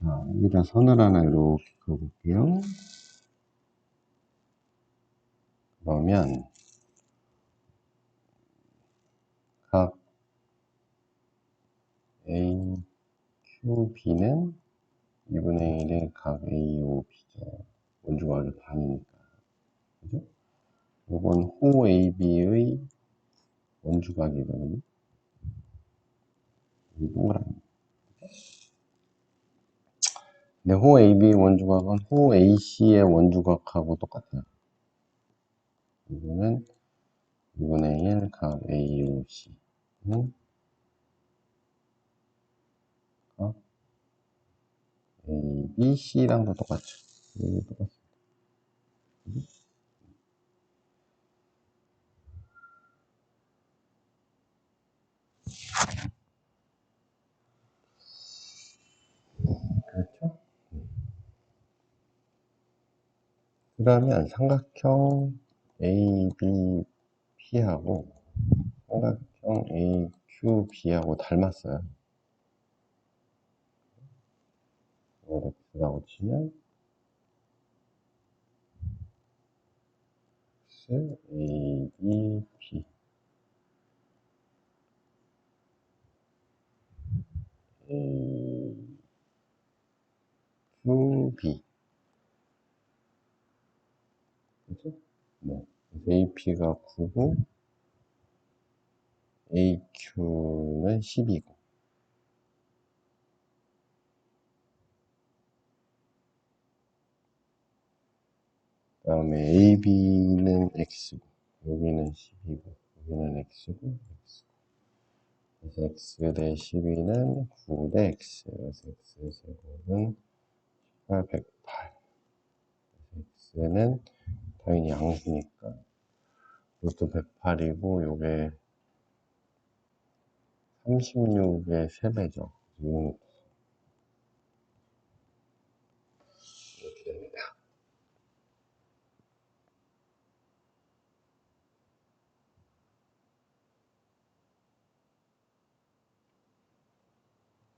자, 여기다 선을 하나 이렇게 그어볼게요. 그러면 각 A, Q, B는 2분의 1의 각 A, O, B죠. 원주각의 반이니까. 그죠? 요건 호 A, B의 원주각이거든요. 이 동그라미. 근데 호 AB 원주각은 호 AC의 원주각하고 똑같아요. 이거는 2분의 1 각 AOC는 각 ABC랑도 똑같죠. 여기 똑같습니다. 그렇죠? 그러면 삼각형 ABP하고 삼각형 AQB하고 닮았어요. 이걸 X라고 치면 X, A, B, B A, Q, B 그죠? 네. AP가 9고 AQ는 10이고. 그 다음에 AB는 X고 여기는 10이고 여기는 X고 X고. 그래서 X 대 12는 9 대 X. 그래서 X의 제곱은 18, 108 X는 당연히 양수니까 이것도 108이고 요게 36의 3배죠. 이거는